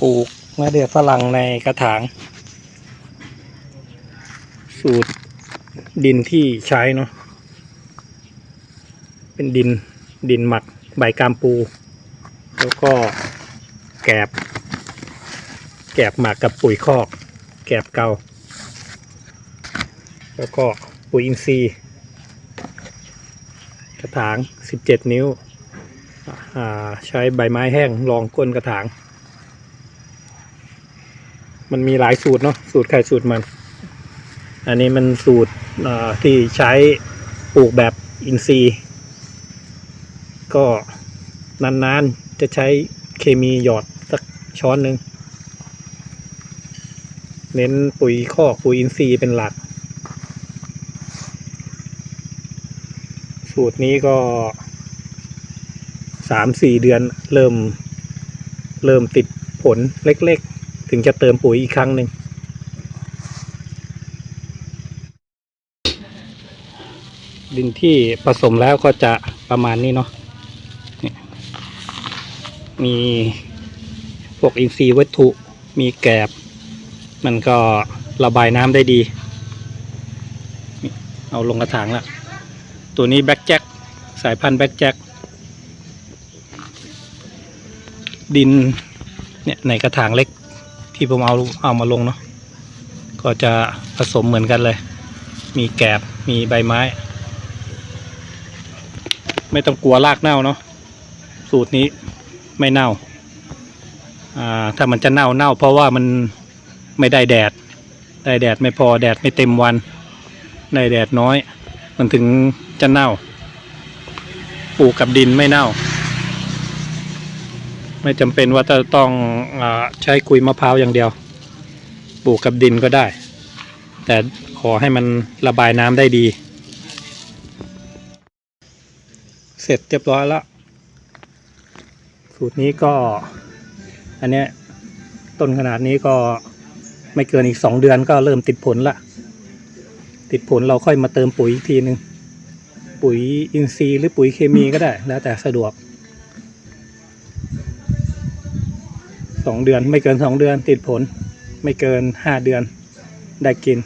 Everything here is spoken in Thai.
ปลูกมะเดื่อฝรั่งในกระถาง สูตรดินที่ใช้เนาะเป็นดินดินหมักใบกามปู แล้วก็แกบ แกบหมักกับปุ๋ยคอก แกบเกาแล้วก็ปุ๋ยอินทรีย์กระถาง 17 นิ้วอ่าใช้ใบไม้แห้งรองก้นกระถาง มันมีหลายสูตรเนาะสูตรใครสูตรมัน อันนี้มันสูตรที่ใช้ปลูกแบบอินทรีย์ ก็นานๆจะใช้เคมีหยอดสักช้อนหนึ่งเน้นปุ๋ยคอกปุ๋ยอินทรีย์เป็นหลัก สูตรนี้ก็สามสี่เดือนเริ่มเริ่มติดผลเล็ก ถึงจะเติมปุ๋ยอีกครั้งหนึ่งดินที่ผสมแล้วก็จะประมาณนี้เนาะมีพวกอินทรีย์วัตถุมีแกบ มันก็ระบายน้ำได้ดี เอาลงกระถางแล้วตัวนี้แบ็กแจ็คสายพันธุ์แบ็กแจ็คดินเนี่ยในกระถางเล็ก ที่ผมเอาเอามาลงเนาะก็จะผสมเหมือนกันเลย มีแกบมีใบไม้ ไม่ต้องกลัวรากเน่าเนาะสูตรนี้ไม่เน่าอ่าถ้ามันจะเน่าเน่า เพราะว่ามันไม่ได้แดด ได้แดดไม่พอแดดไม่เต็มวัน ได้แดดน้อย มันถึงจะเน่าปลูกกับดินไม่เน่า ไม่จำเป็นว่าจะต้องอใช้คุยมะพร้าวอย่างเดียว ปลูกกับดินก็ได้ แต่ขอให้มันระบายน้ำได้ดี เสร็จเรียบร้อยแล้ว สูตรนี้ก็ อันเนี้ยต้นขนาดนี้ก็ไม่เกินอีกสองเดือนก็เริ่มติดผลละ ติดผลเราค่อยมาเติมปุ๋ยอีกทีนึง ปุ๋ยอินทรีย์หรือปุ๋ยเคมีก็ได้ แล้วแต่สะดวก สองเดือน ไม่เกินสองเดือนติดผล ไม่เกินห้าเดือนได้กิน